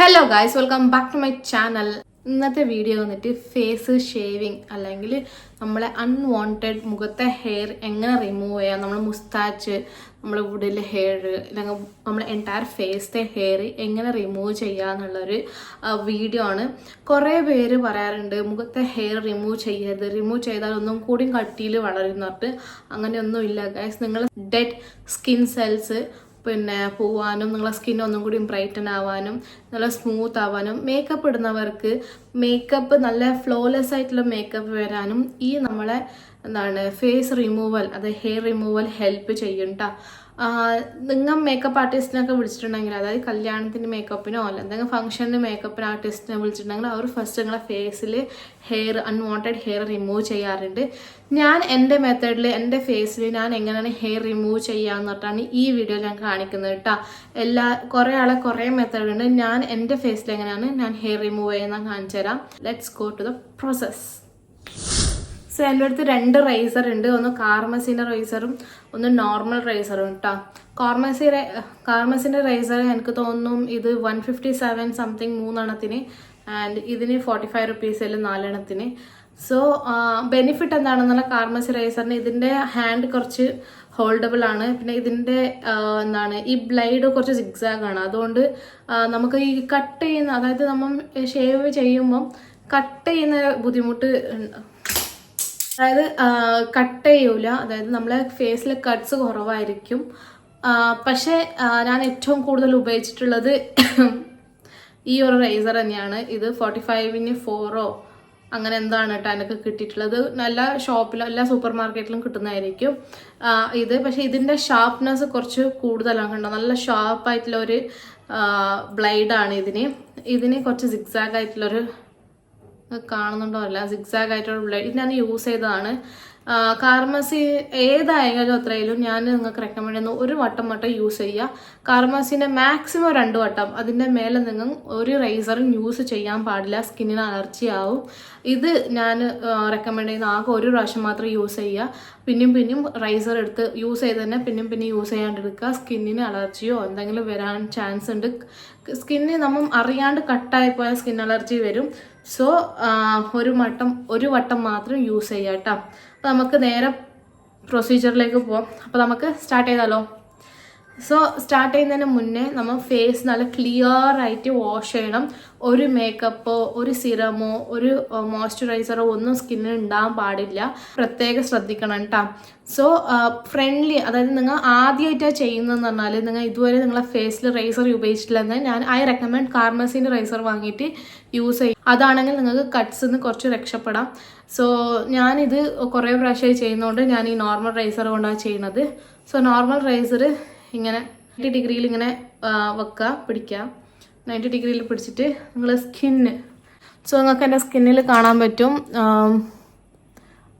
Hello guys welcome back to my channel ഇന്നത്തെ video വന്നിട്ട് face shaving അല്ലെങ്കിൽ നമ്മളെ അൺവാണ്ടഡ് മുഖത്തെ ഹെയർ എങ്ങനെ റിമൂവ് ചെയ്യാം നമ്മൾ മുസ്താച്ച് നമ്മുടെ വുഡിലെ ഹെയർ അല്ലെങ്കിൽ നമ്മുടെ എന്റയർ ഫേസിലെ ഹെയർ എങ്ങനെ റിമൂവ് ചെയ്യുക എന്നുള്ളൊരു വീഡിയോ ആണ്. കുറേ പേര് പറയാറുണ്ട് മുഖത്തെ ഹെയർ റിമൂവ് ചെയ്യരുത്. റിമൂവ് ചെയ്താൽ ഒന്നും കൂടി കട്ടിയിൽ വളരും അങ്ങനെയൊന്നും ഇല്ല ഗൈസ് നിങ്ങൾ ഡെഡ് സ്കിൻ സെൽസ് പിന്നെ പോവാനും നിങ്ങളെ സ്കിൻ ഒന്നും കൂടി ബ്രൈറ്റൻ ആവാനും നല്ല സ്മൂത്ത് ആവാനും മേക്കപ്പ് ഇടുന്നവർക്ക് മേക്കപ്പ് നല്ല ഫ്ലോലെസ് ആയിട്ടുള്ള മേക്കപ്പ് വരാനും ഈ നമ്മളെ എന്താണ് ഫേസ് റിമൂവൽ അത് ഹെയർ റിമൂവൽ ഹെൽപ്പ് ചെയ്യും കേട്ടോ നിങ്ങൾ മേക്കപ്പ് ആർട്ടിസ്റ്റിനൊക്കെ വിളിച്ചിട്ടുണ്ടെങ്കിൽ അതായത് കല്യാണത്തിന് മേക്കപ്പിനോ അല്ല എന്തെങ്കിലും ഫംഗ്ഷനിൽ മേക്കപ്പ് ആർട്ടിസ്റ്റിനെ വിളിച്ചിട്ടുണ്ടെങ്കിൽ അവർ ഫസ്റ്റ് നിങ്ങളെ ഫേസിൽ ഹെയർ അൺവാണ്ടഡ് ഹെയർ റിമൂവ് ചെയ്യാറുണ്ട്. ഞാൻ എന്റെ മെത്തേഡിൽ എന്റെ ഫേസിൽ ഞാൻ എങ്ങനെയാണ് ഹെയർ റിമൂവ് ചെയ്യാന്ന് പറഞ്ഞിട്ടാണ് ഈ വീഡിയോ ഞാൻ കാണിക്കുന്നത് കേട്ടോ എല്ലാ കുറേ ആളെ കുറേ മെത്തേഡുണ്ട് ഞാൻ എന്റെ ഫേസിൽ എങ്ങനെയാണ് ഞാൻ ഹെയർ റിമൂവ് ചെയ്യുന്ന കാണിച്ചു തരാം let's go to the process so എന്റെ അടുത്ത് രണ്ട് റൈസർ ഉണ്ട്. ഒന്ന് കാർമസിന്റെ റൈസറും ഒന്ന് നോർമൽ റൈസറും കേട്ടോ കാർമസി കാർമസിന്റെ റൈസർ എനിക്ക് തോന്നുന്നു ഇത് വൺ ഫിഫ്റ്റി സെവൻ സംതിങ് മൂന്നെണ്ണത്തിന് ആൻഡ് ഇതിന് ഫോർട്ടി ഫൈവ് റുപ്പീസിൽ നാലെണ്ണത്തിന്. സോ ബെനിഫിറ്റ് എന്താണെന്നുള്ള കാർമസി റൈസറിന് ഇതിന്റെ ഹാൻഡ് കുറച്ച് ഹോൾഡബിൾ ആണ്. പിന്നെ ഇതിന്റെ എന്താണ് ഈ ബ്ലൈഡ് കുറച്ച് സിഗ്സാഗ് ആണ്. അതുകൊണ്ട് നമുക്ക് ഈ കട്ട് ചെയ്യുന്ന അതായത് നമ്മൾ ഷേവ് ചെയ്യുമ്പം കട്ട് ചെയ്യുന്ന ബുദ്ധിമുട്ട്. അതായത് കട്ട് ചെയ്യൂല. അതായത് നമ്മളെ ഫേസിൽ കട്ട്സ് കുറവായിരിക്കും. പക്ഷെ ഞാൻ ഏറ്റവും കൂടുതൽ ഉപയോഗിച്ചിട്ടുള്ളത് ഈ ഒരു റേസർ തന്നെയാണ്. ഇത് ഫോർട്ടി ഫൈവിന് ഫോറോ അങ്ങനെ എന്താണ് കേട്ടോ എനിക്ക് കിട്ടിയിട്ടുള്ളത്. നല്ല ഷോപ്പിലും എല്ലാ സൂപ്പർ മാർക്കറ്റിലും കിട്ടുന്നതായിരിക്കും ഇത് പക്ഷേ ഇതിന്റെ ഷാർപ്നെസ് കുറച്ച് കൂടുതലാണ് കണ്ടോ. നല്ല ഷാർപ്പായിട്ടുള്ള ഒരു ബ്ലൈഡാണ് ഇതിന്. ഇതിന് കുറച്ച് സിക്സാഗ് ആയിട്ടുള്ളൊരു കാണുന്നുണ്ടോ? അല്ല സിക്സാഗ് ആയിട്ടുള്ള ബ്ലേഡ് ഞാൻ യൂസ് ചെയ്തതാണ്. കാർമസി ഏതായാലും അത്രയിലും ഞാൻ നിങ്ങൾക്ക് റെക്കമെൻഡ് ചെയ്യുന്നു. ഒരു വട്ടം വട്ടം യൂസ് ചെയ്യുക കാർമസിന്റെ മാക്സിമം രണ്ട് വട്ടം. അതിന്റെ മേലെ നിങ്ങൾ ഒരു റൈസറും യൂസ് ചെയ്യാൻ പാടില്ല. സ്കിന്നിന് അലർജി ആവും. ഇത് ഞാൻ റെക്കമെൻഡ് ചെയ്യുന്ന. ആകെ ഒരു പ്രാവശ്യം മാത്രം യൂസ് ചെയ്യുക പിന്നെയും പിന്നെയും റൈസർ എടുത്ത് യൂസ് ചെയ്ത് തന്നെ പിന്നെയും പിന്നെയും യൂസ് ചെയ്യാണ്ടിരിക്കുക. സ്കിന്നിന് അലർജിയോ എന്തെങ്കിലും വരാൻ ചാൻസ് ഉണ്ട്. സ്കിന്നിന് നമ്മൾ അറിയാണ്ട് കട്ടായി പോയാൽ സ്കിൻ അലർജി വരും. സോ ഒരു വട്ടം ഒരു വട്ടം മാത്രം യൂസ് ചെയ്യാം കേട്ടോ അപ്പോൾ നമുക്ക് നേരെ പ്രൊസീജിയറിലേക്ക് പോവാം. അപ്പോൾ നമുക്ക് സ്റ്റാർട്ട് ചെയ്താലോ? സോ സ്റ്റാർട്ട് ചെയ്യുന്നതിന് മുന്നേ നമ്മൾ ഫേസ് നല്ല ക്ലിയർ ആയിട്ട് വാഷ് ചെയ്യണം. ഒരു മേക്കപ്പോ ഒരു സിറമോ ഒരു മോയ്സ്ചറൈസറോ ഒന്നും സ്കിന്നിന് ഉണ്ടാകാൻ പാടില്ല. പ്രത്യേകം ശ്രദ്ധിക്കണം കേട്ടോ സോ ഫ്രണ്ട്ലി അതായത് നിങ്ങൾ ആദ്യമായിട്ടാണ് ചെയ്യുന്നതെന്ന് പറഞ്ഞാൽ നിങ്ങൾ ഇതുവരെ നിങ്ങളെ ഫേസിൽ റൈസർ ഉപയോഗിച്ചിട്ടില്ലെന്ന് ഞാൻ ഐ റെക്കമെൻഡ് കാർമസിന്റെ റൈസർ വാങ്ങിയിട്ട് യൂസ് ചെയ്യും. അതാണെങ്കിൽ നിങ്ങൾക്ക് കട്ട്സ് നിന്ന് കുറച്ച് രക്ഷപ്പെടാം. സോ ഞാനിത് കുറേ പ്രാവശ്യമായി ചെയ്യുന്നതുകൊണ്ട് ഞാൻ ഈ നോർമൽ റൈസർ കൊണ്ടാണ് ചെയ്യുന്നത്. സോ നോർമൽ റൈസർ ഇങ്ങനെ നയന്റി ഡിഗ്രിയിൽ ഇങ്ങനെ വെക്കുക പിടിക്കുക നയന്റി ഡിഗ്രിയിൽ പിടിച്ചിട്ട് നിങ്ങൾ സ്കിന്ന് സോ നിങ്ങൾക്ക് എന്റെ സ്കിന്നിൽ കാണാൻ പറ്റും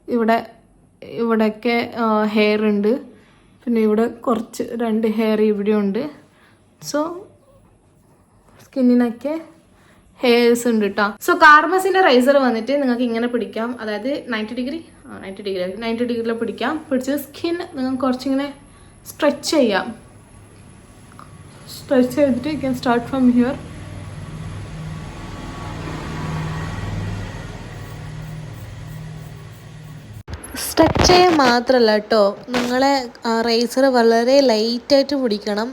ഇവിടെ ഇവിടെയൊക്കെ ഹെയർ ഉണ്ട്. പിന്നെ ഇവിടെ കുറച്ച് രണ്ട് ഹെയർ ഇവിടെ ഉണ്ട്. സോ സ്കിന്നിനൊക്കെ ഹെയർസ് ഉണ്ട് കേട്ടോ സോ കാർമസിന്റെ റൈസർ വന്നിട്ട് നിങ്ങൾക്ക് ഇങ്ങനെ പിടിക്കാം. അതായത് ninety degree ninety degree ninety ഡിഗ്രിയിൽ പിടിക്കാം. പിടിച്ച് സ്കിൻ നിങ്ങൾക്ക് കുറച്ചിങ്ങനെ സ്ട്രെച്ച് ചെയ്യാം. സ്ട്രെച്ച് ചെയ്തിട്ട് you can start from here stretch ചെയ്യാൻ മാത്രമല്ല കേട്ടോ നിങ്ങളെ റേസർ വളരെ ലൈറ്റായിട്ട് പിടിക്കണം.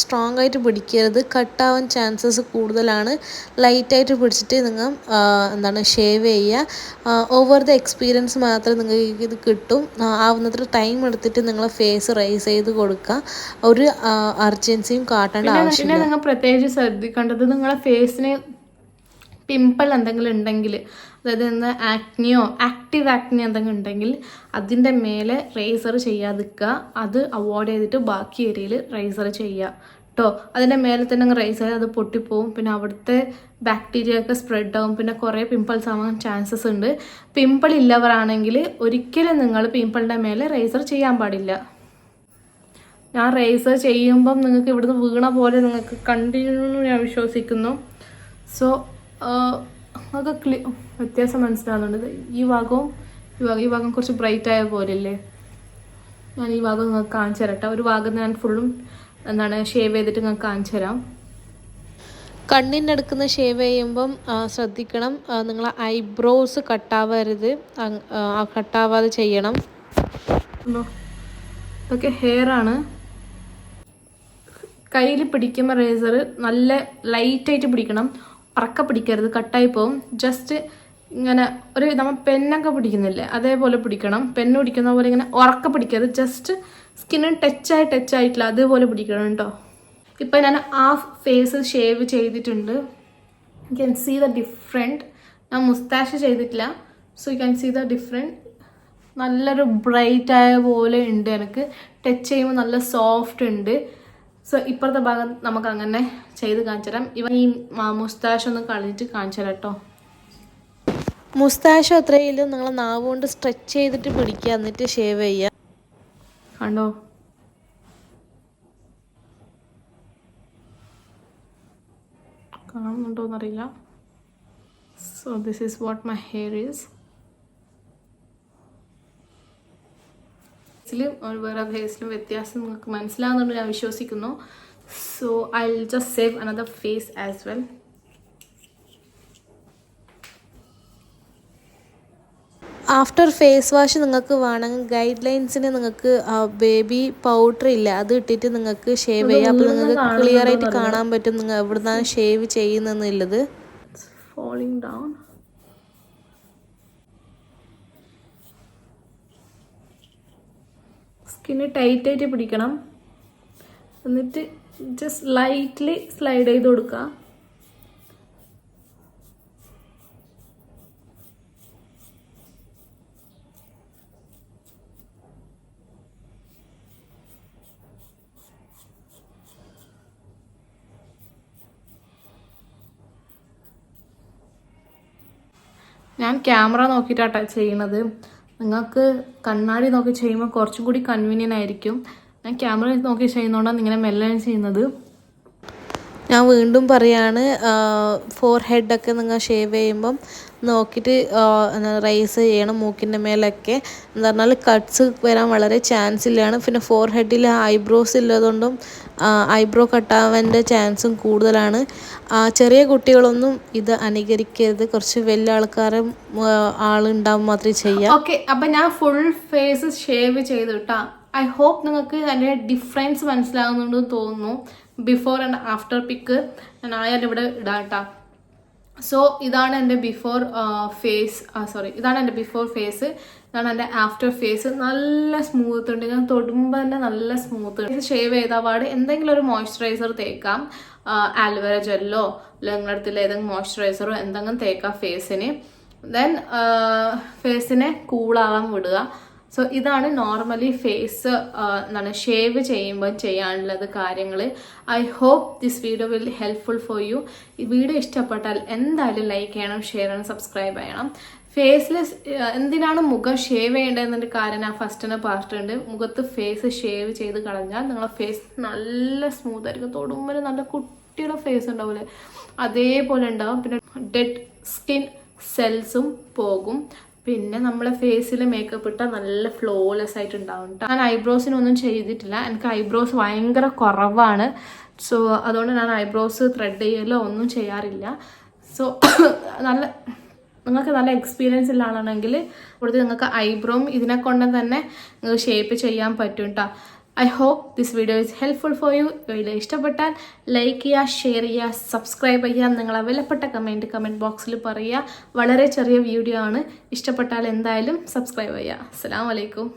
സ്ട്രോങ് ആയിട്ട് പിടിക്കരുത്. കട്ടാവാൻ ചാൻസസ് കൂടുതലാണ്. ലൈറ്റായിട്ട് പിടിച്ചിട്ട് നിങ്ങൾ എന്താണ് ഷേവ് ചെയ്യുക. ഓവർ ദ എക്സ്പീരിയൻസ് മാത്രമേ നിങ്ങൾക്ക് ഇത് കിട്ടും. ആവുന്നത്ര ടൈം എടുത്തിട്ട് നിങ്ങൾ ഫേസ് റൈസ് ചെയ്ത് കൊടുക്കുക. ഒരു അർജൻസിയും കാട്ടേണ്ട ആവശ്യമില്ല. നിങ്ങൾ പ്രത്യേകിച്ച് ശ്രദ്ധിക്കേണ്ടത് നിങ്ങളെ ഫേസിന് പിമ്പിൾ എന്തെങ്കിലും ഉണ്ടെങ്കിൽ അതായത് ഇന്ന് ആക്നിയോ ആക്റ്റീവ് ആക്നി എന്തെങ്കിലും ഉണ്ടെങ്കിൽ അതിന്റെ മേലെ റേസർ ചെയ്യാതിരിക്കുക. അത് അവോയ്ഡ് ചെയ്തിട്ട് ബാക്കി ഏരിയയിൽ റേസർ ചെയ്യുക. കേട്ടോ അതിന്റെ മേലെ തന്നെ അങ്ങ് റേസ് ചെയ്ത് അത് പൊട്ടിപ്പോവും. പിന്നെ അവിടുത്തെ ബാക്ടീരിയ ഒക്കെ സ്പ്രെഡ് ആവും. പിന്നെ കുറേ പിമ്പിൾസ് ആവാൻ ചാൻസസ് ഉണ്ട്. പിമ്പിൾ ഇല്ലവരാണെങ്കിൽ ഒരിക്കലും നിങ്ങൾ പിമ്പിളിന്റെ മേലെ റേസർ ചെയ്യാൻ പാടില്ല. ഞാൻ റേസർ ചെയ്യുമ്പം നിങ്ങൾക്ക് ഇവിടുന്ന് വീണ പോലെ നിങ്ങൾക്ക് കണ്ടിന്യൂ ഞാൻ വിശ്വസിക്കുന്നു. സോ നിങ്ങൾക്ക് ക്ലി വ്യത്യാസം മനസ്സിലാകുന്നുണ്ട് ഈ ഭാഗവും ഈ ഭാഗം ഈ ഭാഗം കുറച്ച് ബ്രൈറ്റ് ആയ പോലെയല്ലേ? ഞാൻ ഈ ഭാഗം നിങ്ങൾക്ക് കാണിച്ചു തരട്ടെ. ഒരു ഭാഗം ഞാൻ ഫുള്ളും എന്താണ് ഷേവ് ചെയ്തിട്ട് നിങ്ങൾക്ക് കാണിച്ചു തരാം. കണ്ണിന്റെ അടുക്കുന്ന ഷേവ് ചെയ്യുമ്പം ശ്രദ്ധിക്കണം. നിങ്ങൾ ഐബ്രോസ് കട്ടാവരുത്. കട്ടാവാതെ ചെയ്യണം? ഇതൊക്കെ ഹെയർ ആണ്. കയ്യിൽ പിടിക്കുമ്പോൾ റേസർ നല്ല ലൈറ്റായിട്ട് പിടിക്കണം. ഉറക്ക പിടിക്കരുത് കട്ടായി പോവും. ജസ്റ്റ് ഇങ്ങനെ ഒരു നമ്മൾ പെന്നൊക്കെ പിടിക്കുന്നില്ലേ? അതേപോലെ പിടിക്കണം. പെണ്ണ് പിടിക്കുന്ന പോലെ ഇങ്ങനെ ഉറക്ക പിടിക്കരുത്. ജസ്റ്റ് സ്കിന്നിന് ടച്ചായി ടച്ചായിട്ടില്ല അതേപോലെ പിടിക്കണം കേട്ടോ. ഇപ്പം ഞാൻ ഹാഫ് ഫേസ് ഷേവ് ചെയ്തിട്ടുണ്ട്. You can see the different ഞാൻ മുസ്താഷ് ചെയ്തിട്ടില്ല. So you can see the different നല്ലൊരു ബ്രൈറ്റ് ആയ പോലെ ഉണ്ട് എനിക്ക്. ടച്ച് ചെയ്യുമ്പോൾ നല്ല സോഫ്റ്റ് ഉണ്ട്. സോ ഇപ്പുറത്തെ ഭാഗം നമുക്ക് അങ്ങനെ ചെയ്ത് കാണിച്ചു ഇവ ഇവൻ ഈ മുസ്താഷ് ഒന്ന് കളഞ്ഞിട്ട് കാണിച്ചു തരാം കേട്ടോ മുസ്താഷ് അത്രയിലും നിങ്ങൾ നാവ് കൊണ്ട് സ്ട്രെച്ച് ചെയ്തിട്ട് പിടിക്കുക എന്നിട്ട് ഷേവ് ചെയ്യുക കണ്ടോ? കാണുന്നുണ്ടോന്നറിയില്ല. So this is what my hair is ഫേസിലും വേറെ ഫേസിലും വ്യത്യാസം നിങ്ങൾക്ക് മനസ്സിലാകുന്നുണ്ട് ഞാൻ വിശ്വസിക്കുന്നു. So I will just save another face as well after face wash നിങ്ങൾക്ക് വേണമെങ്കിൽ ഗൈഡ് ലൈൻസിന് നിങ്ങൾക്ക് ബേബി പൗഡർ ഇല്ല. അത് ഇട്ടിട്ട് നിങ്ങൾക്ക് ഷേവ് ചെയ്യാം. അപ്പോൾ നിങ്ങൾക്ക് ക്ലിയർ ആയിട്ട് കാണാൻ പറ്റും. നിങ്ങൾ എവിടുന്നാണ് ഷേവ് ചെയ്യുന്നതെന്നുള്ളത്. Following down. സ്കിന്ന് ടൈറ്റായിട്ട് പിടിക്കണം. എന്നിട്ട് ജസ്റ്റ് ലൈറ്റ്ലി സ്ലൈഡ് ചെയ്ത് കൊടുക്കുക ഞാൻ ക്യാമറ നോക്കിയിട്ടാണ് ചെയ്യണത്. നിങ്ങൾക്ക് കണ്ണാടി നോക്കി ചെയ്യുമ്പോൾ കുറച്ചും കൂടി കൺവീനിയന്റ് ആയിരിക്കും. ഞാൻ ക്യാമറ നോക്കി ചെയ്യുന്നതുകൊണ്ടാണ് ഇങ്ങനെ മെല്ലെ ചെയ്യുന്നത്. ഞാൻ വീണ്ടും പറയാണ് ഫോർ ഹെഡൊക്കെ നിങ്ങൾ ഷേവ് ചെയ്യുമ്പം നോക്കിയിട്ട് റൈസ് ചെയ്യണം മൂക്കിന്റെ മേലൊക്കെ. എന്ന് പറഞ്ഞാൽ കട്ട്സ് വരാൻ വളരെ ചാൻസ് ഇല്ലാണ്. പിന്നെ ഫോർ ഹെഡിൽ ഐബ്രോസ് ഇല്ലതുകൊണ്ടും ഐബ്രോ കട്ടാവാന്റെ ചാൻസും കൂടുതലാണ്. ചെറിയ കുട്ടികളൊന്നും ഇത് അനുകരിക്കരുത്. കുറച്ച് വലിയ ആൾക്കാരും ആളുണ്ടാവും മാത്രമേ ചെയ്യാം. ഓക്കെ അപ്പം ഞാൻ ഫുൾ ഫേസ് ഷേവ് ചെയ്തു കേട്ടോ ഐ ഹോപ്പ് നിങ്ങൾക്ക് അതിന്റെ ഡിഫറൻസ് മനസ്സിലാകുന്നുണ്ടെന്ന് തോന്നുന്നു. ബിഫോർ ആൻഡ് ആഫ്റ്റർ പിക്ക് ഞാൻ ആയാലും ഇവിടെ ഇടാം സോ ഇതാണ് എന്റെ ബിഫോർ ഫേസ് സോറി ഇതാണ് എന്റെ ബിഫോർ ഫേസ് ഇതാണ് എന്റെ ആഫ്റ്റർ ഫേസ് നല്ല സ്മൂത്ത് ഉണ്ട്. ഞാൻ തൊടുമ്പോൾ തന്നെ നല്ല സ്മൂത്ത് ഉണ്ട്. ഷേവ് ചെയ്ത പാട്. എന്തെങ്കിലും ഒരു മോയ്സ്ചറൈസർ തേക്കാം. ആലുവേര ജെല്ലോ അല്ലെങ്കിൽ നിങ്ങളുടെ അടുത്തുള്ള ഏതെങ്കിലും മോയ്സ്ചറൈസറോ എന്തെങ്കിലും തേക്കാം ഫേസിന് ദെൻ ഫേസിനെ കൂളാവാൻ വിടുക. സോ ഇതാണ് നോർമലി ഫേസ് എന്താണ് ഷേവ് ചെയ്യുമ്പോൾ ചെയ്യാനുള്ളത് കാര്യങ്ങൾ I hope this video will helpful for you ഈ വീഡിയോ ഇഷ്ടപ്പെട്ടാൽ എന്തായാലും ലൈക്ക് ചെയ്യണം ഷെയർ ചെയ്യണം സബ്സ്ക്രൈബ് ചെയ്യണം. ഫേസിൽ എന്തിനാണ് മുഖം ഷേവ് ചെയ്യേണ്ടതെന്നൊരു കാര്യം ഞാൻ ഫസ്റ്റ് തന്നെ ഉണ്ട് മുഖത്ത് ഫേസ് ഷേവ് ചെയ്ത് കളഞ്ഞാൽ നിങ്ങളുടെ ഫേസ് നല്ല സ്മൂത്ത് ആയിരിക്കും. തൊടുമ്പോൾ നല്ല കുട്ടിയുടെ ഫേസ് ഉണ്ടാവില്ലേ അതേപോലെ ഉണ്ടാവും. പിന്നെ ഡെഡ് സ്കിൻ സെൽസും പോകും. പിന്നെ നമ്മളെ ഫേസിൽ മേക്കപ്പ് ഇട്ടാൽ നല്ല ഫ്ലോലെസ് ആയിട്ട് ഉണ്ടാവും. ഞാൻ ഐബ്രോസിനൊന്നും ചെയ്തിട്ടില്ല. എനിക്ക് ഐബ്രോസ് ഭയങ്കര കുറവാണ്. സോ അതുകൊണ്ട് ഞാൻ ഐബ്രോസ് ത്രെഡ് ചെയ്യലോ ഒന്നും ചെയ്യാറില്ല. സോ നല്ല നിങ്ങൾക്ക് നല്ല എക്സ്പീരിയൻസ് ഉള്ള ആളാണെങ്കിൽ ഇവിടുത്തെ നിങ്ങൾക്ക് ഐബ്രോയും ഇതിനെ കൊണ്ട് തന്നെ ഷേപ്പ് ചെയ്യാൻ പറ്റും കേട്ടോ I hope this video is helpful for you video ഇഷ്ടപ്പെട്ടാൽ ലൈക്ക് ചെയ്യുക ഷെയർ ചെയ്യുക സബ്സ്ക്രൈബ് ചെയ്യുക നിങ്ങൾ വിലപ്പെട്ട കമന്റ് കമന്റ് ബോക്സിൽ പറയുക. വളരെ ചെറിയ വീഡിയോ ആണ്. ഇഷ്ടപ്പെട്ടാൽ എന്തായാലും സബ്സ്ക്രൈബ് ചെയ്യുക. അസ്സാം വലൈക്കും